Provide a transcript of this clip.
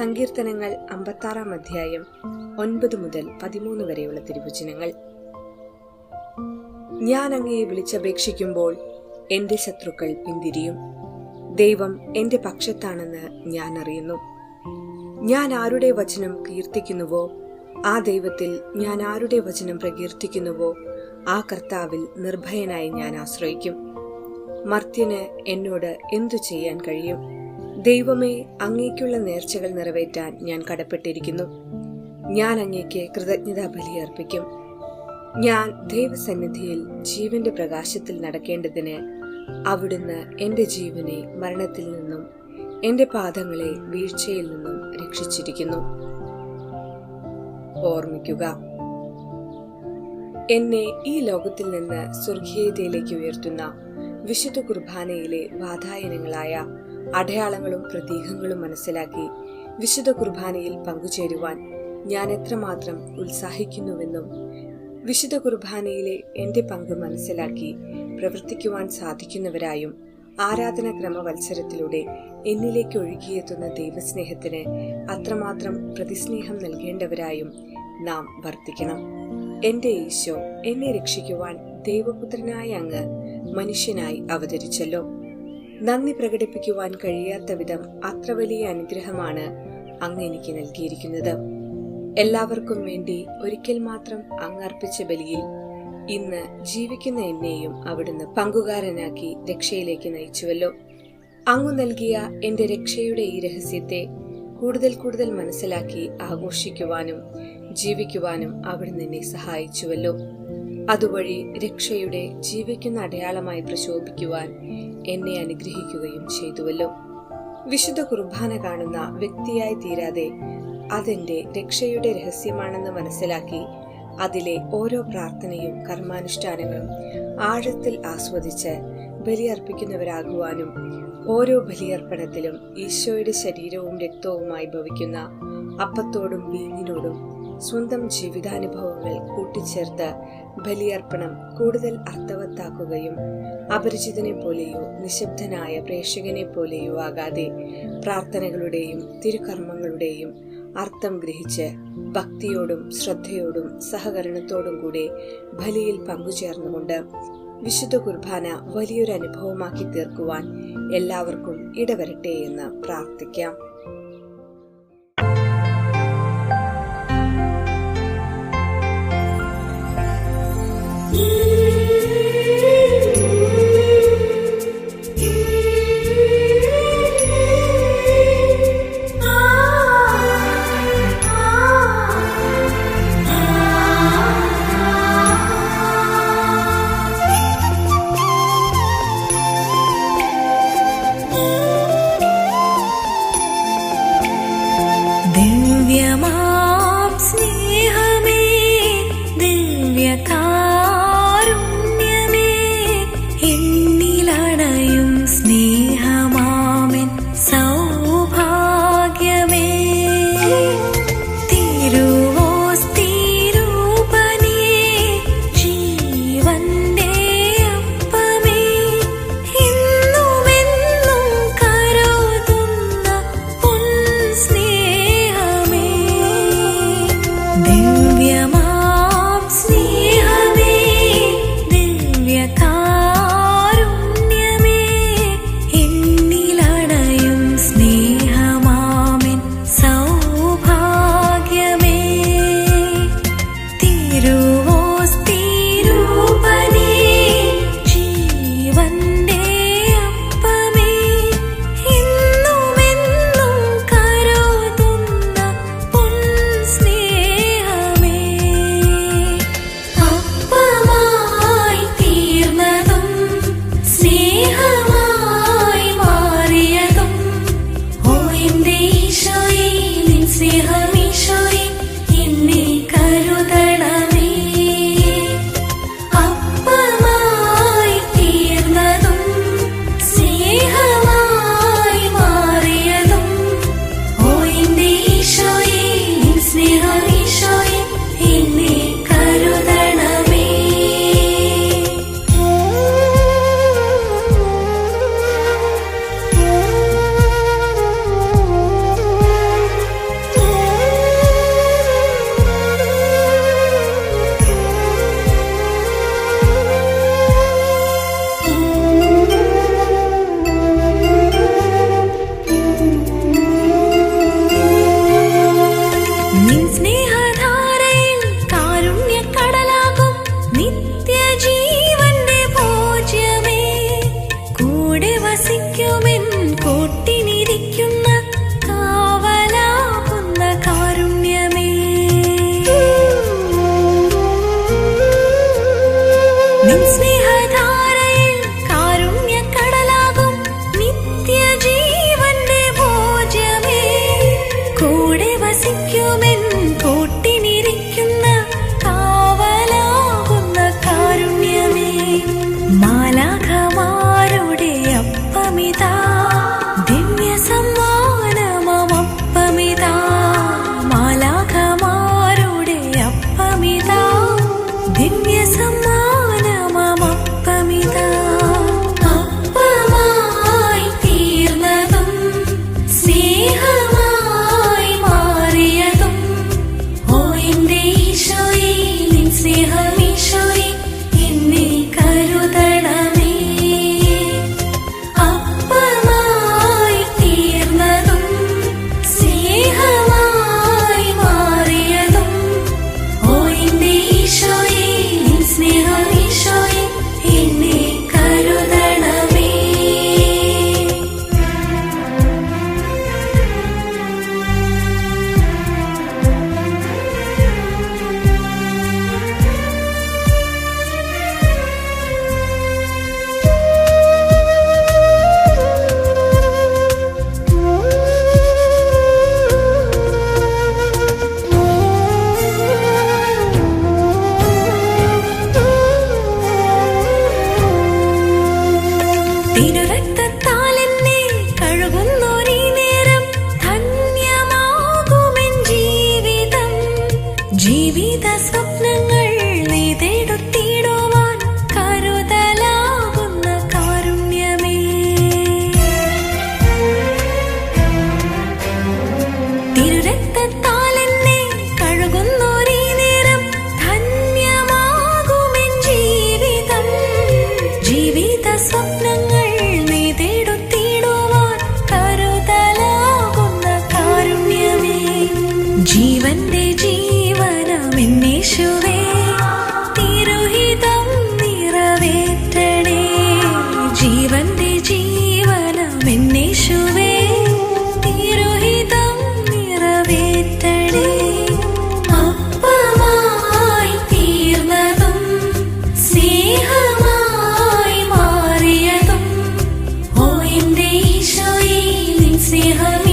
സങ്കീർത്തനങ്ങൾ അമ്പത്താറാം അധ്യായം ഒൻപത് മുതൽ പതിമൂന്ന് വരെയുള്ള തിരുവചനങ്ങൾ. ഞാൻ അങ്ങയെ വിളിച്ചപേക്ഷിക്കുമ്പോൾ എന്റെ ശത്രുക്കൾ പിന്തിരിയും. ദൈവം എന്റെ പക്ഷത്താണെന്ന് ഞാൻ അറിയുന്നു. ഞാൻ ആരുടെ വചനം കീർത്തിക്കുന്നുവോ? ആ ദൈവത്തിൽ ഞാൻ ആരുടെ വചനം പ്രകീർത്തിക്കുന്നുവോ? ആ കർത്താവിൽ നിർഭയനായി ഞാൻ ആശ്രയിക്കും. മർത്യന് എന്നോട് എന്തു ചെയ്യാൻ കഴിയും? ദൈവമേ അങ്ങേക്കുള്ള നേർച്ചകൾ നിറവേറ്റാൻ ഞാൻ കടപ്പെട്ടിരിക്കുന്നു. ഞാൻ അങ്ങേക്ക് കൃതജ്ഞതാ ബലി അർപ്പിക്കും. ഞാൻ ദൈവസന്നിധിയിൽ ജീവന്റെ പ്രകാശത്തിൽ നടക്കേണ്ടതിന് അവിടുന്ന് എന്റെ ജീവനെ മരണത്തിൽ നിന്നും എന്റെ പാദങ്ങളെ വീഴ്ചയിൽ നിന്നും രക്ഷിച്ചിരിക്കുന്നു. ഓർമ്മിക്കുക എന്നെ ഈ ലോകത്തിൽ നിന്ന് സ്വർഗീയതയിലേക്ക് ഉയർത്തുന്ന വിശുദ്ധ കുർബാനയിലെ വാതായനങ്ങളായ അടയാളങ്ങളും പ്രതീകങ്ങളും മനസ്സിലാക്കി വിശുദ്ധ കുർബാനയിൽ പങ്കുചേരുവാൻ ഞാൻ എത്രമാത്രം ഉത്സാഹിക്കുന്നുവെന്നും വിശുദ്ധ കുർബാനയിലെ എന്റെ പങ്ക് മനസ്സിലാക്കി പ്രവർത്തിക്കുവാൻ സാധിക്കുന്നവരായും ആരാധന ക്രമവത്സരത്തിലൂടെ എന്നിലേക്ക് ഒഴുകിയെത്തുന്ന ദൈവസ്നേഹത്തിന് അത്രമാത്രം പ്രതിസ്നേഹം നൽകേണ്ടവരായും നാം വർത്തിക്കണം. എന്റെ ഈശോ എന്നെ രക്ഷിക്കുവാൻ ദൈവപുത്രനായ അങ്ങ് മനുഷ്യനായി അവതരിച്ചല്ലോ. നന്ദി പ്രകടിപ്പിക്കുവാൻ കഴിയാത്ത വിധം അത്ര വലിയ അനുഗ്രഹമാണ് അങ്ങ് എനിക്ക് നൽകിയിരിക്കുന്നത്. എല്ലാവർക്കും വേണ്ടി ഒരിക്കൽ മാത്രം അങ്ങർപ്പിച്ച ബലിയിൽ ഇന്ന് ജീവിക്കുന്ന എന്നെയും അവിടുന്ന് പങ്കുകാരനാക്കി രക്ഷയിലേക്ക് നയിച്ചുവല്ലോ. അങ്ങു നൽകിയ എന്റെ രക്ഷയുടെ ഈ രഹസ്യത്തെ കൂടുതൽ കൂടുതൽ മനസ്സിലാക്കി ആഘോഷിക്കുവാനും ജീവിക്കുവാനും അവിടുന്ന് എന്നെ സഹായിച്ചുവല്ലോ. അതുവഴി രക്ഷയുടെ ജീവിക്കുന്ന അടയാളമായി പ്രശോഭിക്കുവാൻ എന്നെ അനുഗ്രഹിക്കുകയും ചെയ്തുവല്ലോ. വിശുദ്ധ കുർബാന കാണുന്ന വ്യക്തിയായി തീരാതെ അതെന്റെ രക്ഷയുടെ രഹസ്യമാണെന്ന് മനസ്സിലാക്കി അതിലെ ഓരോ പ്രാർത്ഥനയും കർമാനുഷ്ഠാനങ്ങളും ആഴത്തിൽ ആസ്വദിച്ച് ബലിയർപ്പിക്കുന്നവരാകുവാനും ഓരോ ബലിയർപ്പണത്തിലും ഈശോയുടെ ശരീരവും രക്തവുമായി ഭവിക്കുന്ന അപ്പത്തോടും വീഞ്ഞിനോടും സ്വന്തം ജീവിതാനുഭവങ്ങൾ കൂട്ടിച്ചേർത്ത് ബലിയർപ്പണം കൂടുതൽ അർത്ഥവത്താക്കുകയും അപരിചിതനെ പോലെയോ നിശബ്ദനായ പ്രേക്ഷകനെ പോലെയോ ആകാതെ പ്രാർത്ഥനകളുടെയും തിരുകർമ്മങ്ങളുടെയും അർത്ഥം ഗ്രഹിച്ച് ഭക്തിയോടും ശ്രദ്ധയോടും സഹകരണത്തോടും കൂടെ ബലിയിൽ പങ്കുചേർന്നുകൊണ്ട് വിശുദ്ധ കുർബാന വലിയൊരു അനുഭവമാക്കി തീർക്കുവാൻ എല്ലാവർക്കും ഇടവരട്ടെ എന്ന് പ്രാർത്ഥിക്കാം. come. கோட்டி ജീവിത സ്വപ്നങ്ങൾ see her.